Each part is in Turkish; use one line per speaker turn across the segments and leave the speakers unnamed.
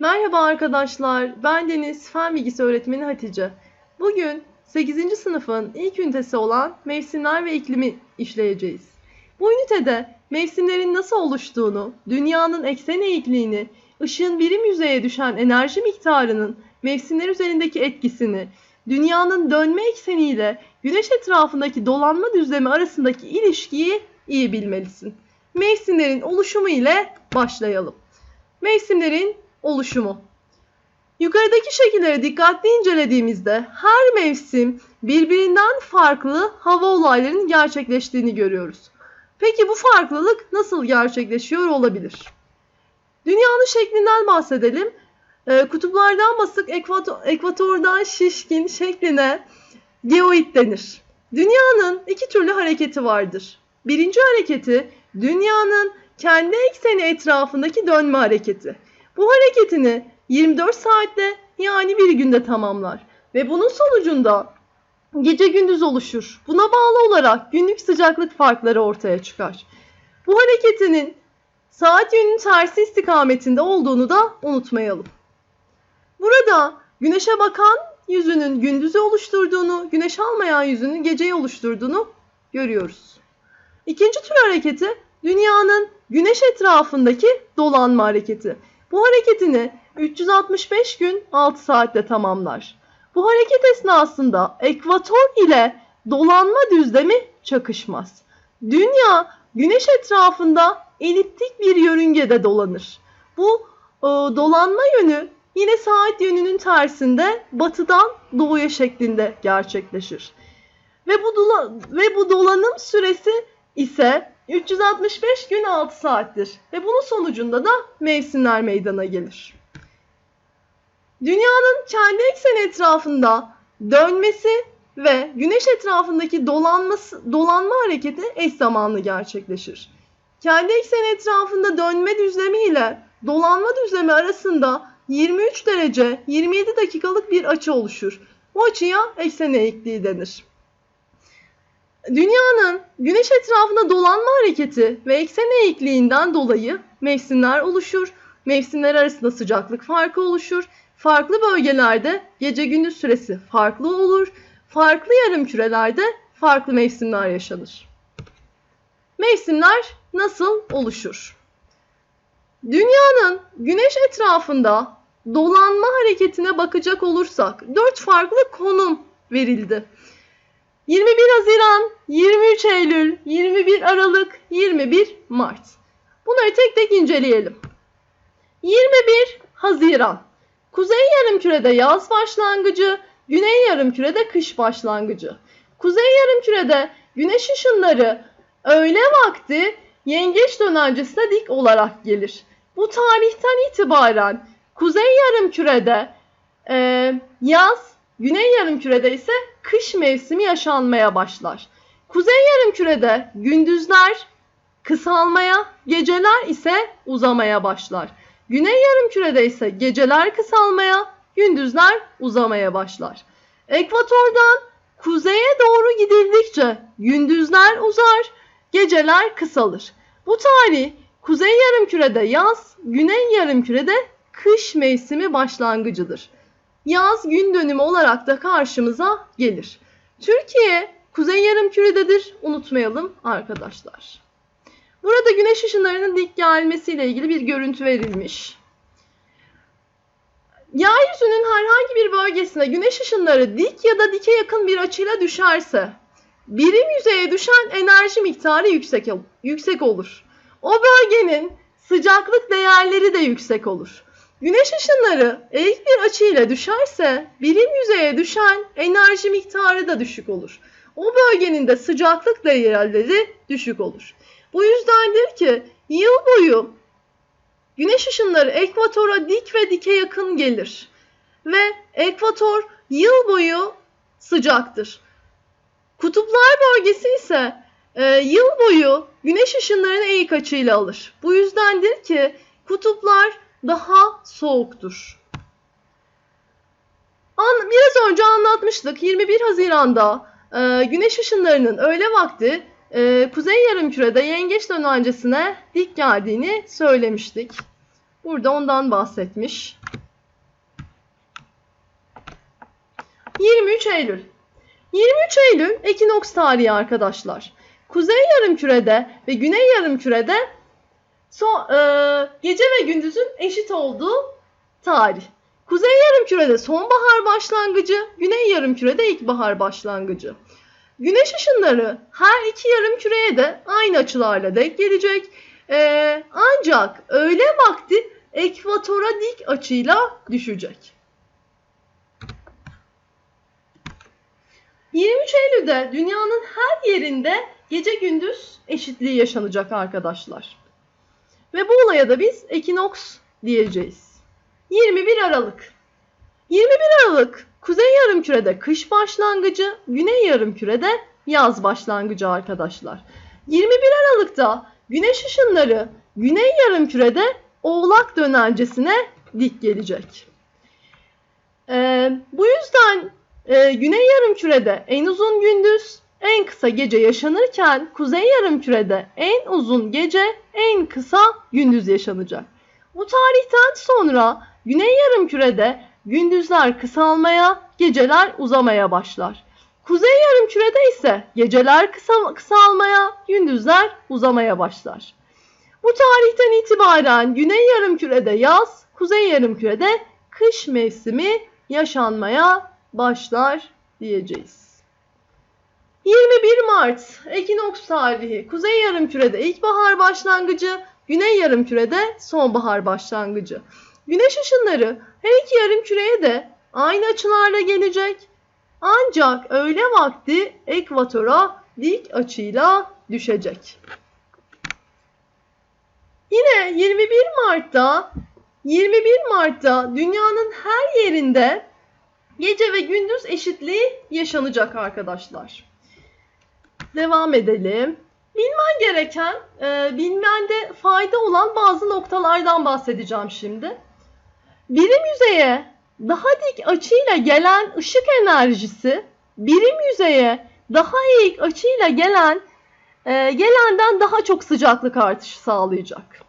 Merhaba arkadaşlar, ben Deniz Fen Bilgisi Öğretmeni Hatice. Bugün 8. sınıfın ilk ünitesi olan mevsimler ve iklimi işleyeceğiz. Bu ünitede mevsimlerin nasıl oluştuğunu, dünyanın eksen eğikliğini, ışığın birim yüzeye düşen enerji miktarının mevsimler üzerindeki etkisini, dünyanın dönme ekseniyle güneş etrafındaki dolanma düzlemi arasındaki ilişkiyi iyi bilmelisin. Mevsimlerin oluşumu ile başlayalım. Mevsimlerin oluşumu. Yukarıdaki şekilleri dikkatli incelediğimizde her mevsim birbirinden farklı hava olaylarının gerçekleştiğini görüyoruz. Peki bu farklılık nasıl gerçekleşiyor olabilir? Dünyanın şeklinden bahsedelim. Ee, kutuplardan basık, ekvator, ekvatordan şişkin şekline geoid denir. Dünyanın iki türlü hareketi vardır. Birinci hareketi dünyanın kendi ekseni etrafındaki dönme hareketi. Bu hareketini 24 saatte yani bir günde tamamlar ve bunun sonucunda gece gündüz oluşur. Buna bağlı olarak günlük sıcaklık farkları ortaya çıkar. Bu hareketinin saat yönünün tersi istikametinde olduğunu da unutmayalım. Burada güneşe bakan yüzünün gündüzü oluşturduğunu, güneş almayan yüzünün geceyi oluşturduğunu görüyoruz. İkinci tür hareketi dünyanın güneş etrafındaki dolanma hareketi. Bu hareketini 365 gün 6 saatte tamamlar. Bu hareket esnasında ekvator ile dolanma düzlemi çakışmaz. Dünya güneş etrafında eliptik bir yörüngede dolanır. Bu e, dolanma yönü yine saat yönünün tersinde batıdan doğuya şeklinde gerçekleşir. Ve bu, dola ve bu dolanım süresi ise 365 gün 6 saattir ve bunun sonucunda da mevsimler meydana gelir. Dünyanın kendi ekseni etrafında dönmesi ve güneş etrafındaki dolanması, dolanma hareketi eş zamanlı gerçekleşir. Kendi ekseni etrafında dönme düzlemi ile dolanma düzlemi arasında 23 derece 27 dakikalık bir açı oluşur. Bu açıya eksen eğikliği denir. Dünyanın güneş etrafında dolanma hareketi ve eksen eğikliğinden dolayı mevsimler oluşur. Mevsimler arasında sıcaklık farkı oluşur. Farklı bölgelerde gece gündüz süresi farklı olur. Farklı yarım kürelerde farklı mevsimler yaşanır. Mevsimler nasıl oluşur? Dünyanın güneş etrafında dolanma hareketine bakacak olursak dört farklı konum verildi. 21 Haziran, 23 Eylül, 21 Aralık, 21 Mart. Bunları tek tek inceleyelim. 21 Haziran. Kuzey yarımkürede yaz başlangıcı, güney yarımkürede kış başlangıcı. Kuzey yarımkürede güneş ışınları öğle vakti yengeç dönencesine dik olarak gelir. Bu tarihten itibaren kuzey yarımkürede e, yaz, güney yarımkürede ise kış mevsimi yaşanmaya başlar. Kuzey yarımkürede gündüzler kısalmaya, geceler ise uzamaya başlar. Güney yarımkürede ise geceler kısalmaya, gündüzler uzamaya başlar. Ekvatordan kuzeye doğru gidildikçe gündüzler uzar, geceler kısalır. Bu tarih kuzey yarımkürede yaz, güney yarımkürede kış mevsimi başlangıcıdır yaz gün dönümü olarak da karşımıza gelir. Türkiye kuzey yarımkürededir. Unutmayalım arkadaşlar. Burada güneş ışınlarının dik gelmesiyle ilgili bir görüntü verilmiş. Yeryüzünün herhangi bir bölgesine güneş ışınları dik ya da dike yakın bir açıyla düşerse birim yüzeye düşen enerji miktarı yüksek, yüksek olur. O bölgenin sıcaklık değerleri de yüksek olur. Güneş ışınları eğik bir açıyla düşerse birim yüzeye düşen enerji miktarı da düşük olur. O bölgenin de sıcaklık değerleri düşük olur. Bu yüzdendir ki yıl boyu güneş ışınları ekvatora dik ve dike yakın gelir. Ve ekvator yıl boyu sıcaktır. Kutuplar bölgesi ise e, yıl boyu güneş ışınlarını eğik açıyla alır. Bu yüzdendir ki kutuplar daha soğuktur. An biraz önce anlatmıştık 21 Haziran'da e, güneş ışınlarının öğle vakti e, kuzey yarımkürede yengeç dönü öncesine dik geldiğini söylemiştik. Burada ondan bahsetmiş. 23 Eylül 23 Eylül ekinoks tarihi arkadaşlar. Kuzey yarımkürede ve güney yarımkürede so, e, gece ve gündüzün eşit olduğu tarih. Kuzey yarımkürede sonbahar başlangıcı, güney yarımkürede ilkbahar başlangıcı. Güneş ışınları her iki yarımküreye de aynı açılarla denk gelecek. E, ancak öğle vakti ekvatora dik açıyla düşecek. 23 Eylül'de dünyanın her yerinde gece gündüz eşitliği yaşanacak arkadaşlar. Ve bu olaya da biz ekinoks diyeceğiz. 21 Aralık. 21 Aralık Kuzey Yarımküre'de kış başlangıcı, Güney Yarımküre'de yaz başlangıcı arkadaşlar. 21 Aralık'ta güneş ışınları Güney Yarımküre'de Oğlak dönencesine dik gelecek. Ee, bu yüzden e, Güney Yarımküre'de en uzun gündüz, en kısa gece yaşanırken Kuzey Yarımküre'de en uzun gece, en kısa gündüz yaşanacak. Bu tarihten sonra Güney Yarımküre'de gündüzler kısalmaya, geceler uzamaya başlar. Kuzey Yarımküre'de ise geceler kısa, kısalmaya, gündüzler uzamaya başlar. Bu tarihten itibaren Güney Yarımküre'de yaz, Kuzey Yarımküre'de kış mevsimi yaşanmaya başlar diyeceğiz. 21 Mart ekinoks tarihi. Kuzey yarımkürede ilkbahar başlangıcı, güney yarımkürede sonbahar başlangıcı. Güneş ışınları her iki yarımküreye de aynı açılarla gelecek. Ancak öğle vakti ekvatora dik açıyla düşecek. Yine 21 Mart'ta 21 Mart'ta dünyanın her yerinde gece ve gündüz eşitliği yaşanacak arkadaşlar. Devam edelim. Bilmen gereken, e, bilmende fayda olan bazı noktalardan bahsedeceğim şimdi. Birim yüzeye daha dik açıyla gelen ışık enerjisi, birim yüzeye daha eğik açıyla gelen e, gelenden daha çok sıcaklık artışı sağlayacak.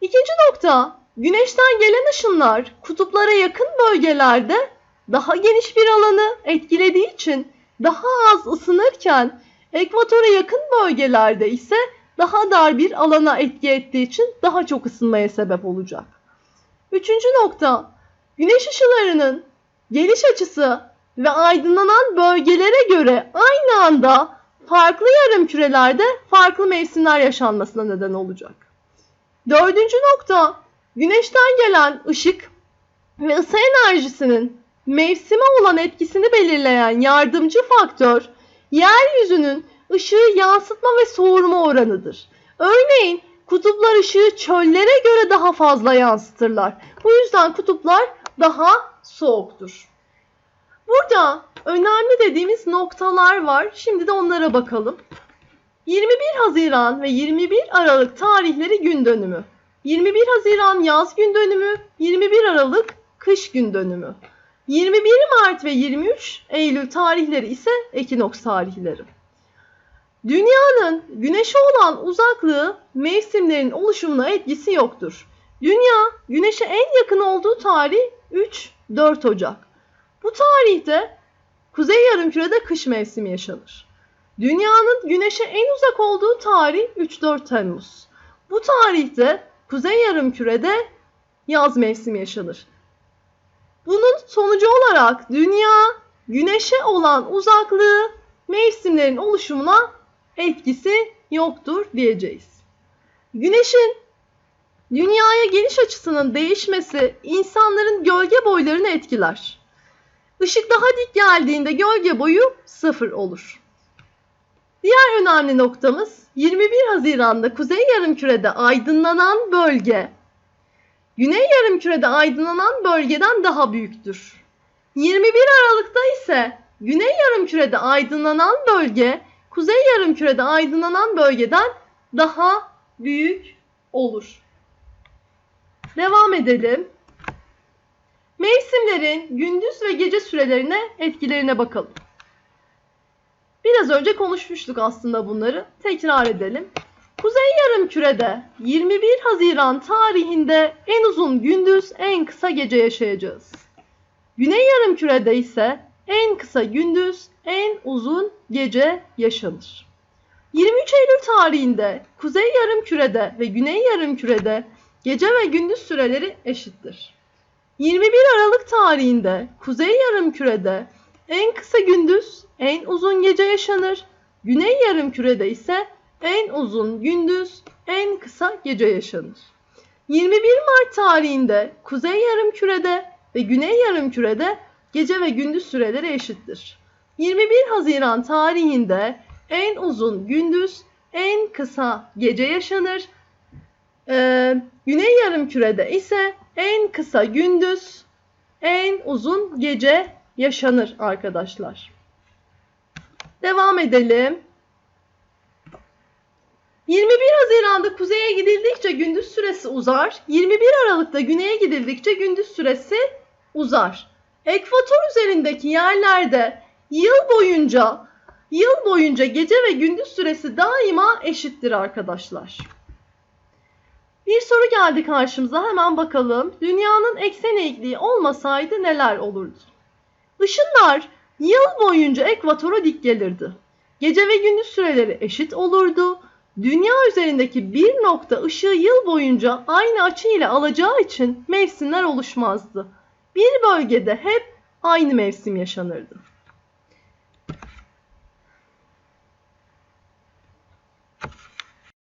İkinci nokta, güneşten gelen ışınlar kutuplara yakın bölgelerde daha geniş bir alanı etkilediği için daha az ısınırken ekvatora yakın bölgelerde ise daha dar bir alana etki ettiği için daha çok ısınmaya sebep olacak. Üçüncü nokta, güneş ışınlarının geliş açısı ve aydınlanan bölgelere göre aynı anda farklı yarım kürelerde farklı mevsimler yaşanmasına neden olacak. Dördüncü nokta, güneşten gelen ışık ve ısı enerjisinin mevsime olan etkisini belirleyen yardımcı faktör, yeryüzünün ışığı yansıtma ve soğurma oranıdır. Örneğin kutuplar ışığı çöllere göre daha fazla yansıtırlar. Bu yüzden kutuplar daha soğuktur. Burada önemli dediğimiz noktalar var. Şimdi de onlara bakalım. 21 Haziran ve 21 Aralık tarihleri gün dönümü. 21 Haziran yaz gün dönümü, 21 Aralık kış gün dönümü. 21 Mart ve 23 Eylül tarihleri ise ekinoks tarihleri. Dünyanın güneşe olan uzaklığı mevsimlerin oluşumuna etkisi yoktur. Dünya güneşe en yakın olduğu tarih 3-4 Ocak. Bu tarihte kuzey yarımkürede kış mevsimi yaşanır. Dünyanın güneşe en uzak olduğu tarih 3-4 Temmuz. Bu tarihte kuzey yarımkürede yaz mevsimi yaşanır. Bunun sonucu olarak dünya güneşe olan uzaklığı mevsimlerin oluşumuna etkisi yoktur diyeceğiz. Güneşin dünyaya geniş açısının değişmesi insanların gölge boylarını etkiler. Işık daha dik geldiğinde gölge boyu sıfır olur. Diğer önemli noktamız 21 Haziran'da Kuzey Yarımküre'de aydınlanan bölge Güney Yarımküre'de aydınlanan bölgeden daha büyüktür. 21 Aralık'ta ise Güney Yarımküre'de aydınlanan bölge Kuzey Yarımküre'de aydınlanan bölgeden daha büyük olur. Devam edelim. Mevsimlerin gündüz ve gece sürelerine etkilerine bakalım. Biraz önce konuşmuştuk aslında bunları. Tekrar edelim. Kuzey Yarımküre'de 21 Haziran tarihinde en uzun gündüz, en kısa gece yaşayacağız. Güney Yarımküre'de ise en kısa gündüz, en uzun gece yaşanır. 23 Eylül tarihinde Kuzey Yarımküre'de ve Güney Yarımküre'de gece ve gündüz süreleri eşittir. 21 Aralık tarihinde Kuzey Yarımküre'de en kısa gündüz, en uzun gece yaşanır. Güney Yarımküre'de ise en uzun gündüz, en kısa gece yaşanır. 21 Mart tarihinde Kuzey Yarımküre'de ve Güney Yarımküre'de gece ve gündüz süreleri eşittir. 21 Haziran tarihinde en uzun gündüz, en kısa gece yaşanır. Ee, Güney Yarımküre'de ise en kısa gündüz, en uzun gece yaşanır arkadaşlar. Devam edelim. 21 Haziran'da kuzeye gidildikçe gündüz süresi uzar. 21 Aralık'ta güneye gidildikçe gündüz süresi uzar. Ekvator üzerindeki yerlerde yıl boyunca yıl boyunca gece ve gündüz süresi daima eşittir arkadaşlar. Bir soru geldi karşımıza hemen bakalım. Dünyanın eksen eğikliği olmasaydı neler olurdu? Işınlar yıl boyunca ekvatora dik gelirdi. Gece ve gündüz süreleri eşit olurdu. Dünya üzerindeki bir nokta ışığı yıl boyunca aynı açı ile alacağı için mevsimler oluşmazdı. Bir bölgede hep aynı mevsim yaşanırdı.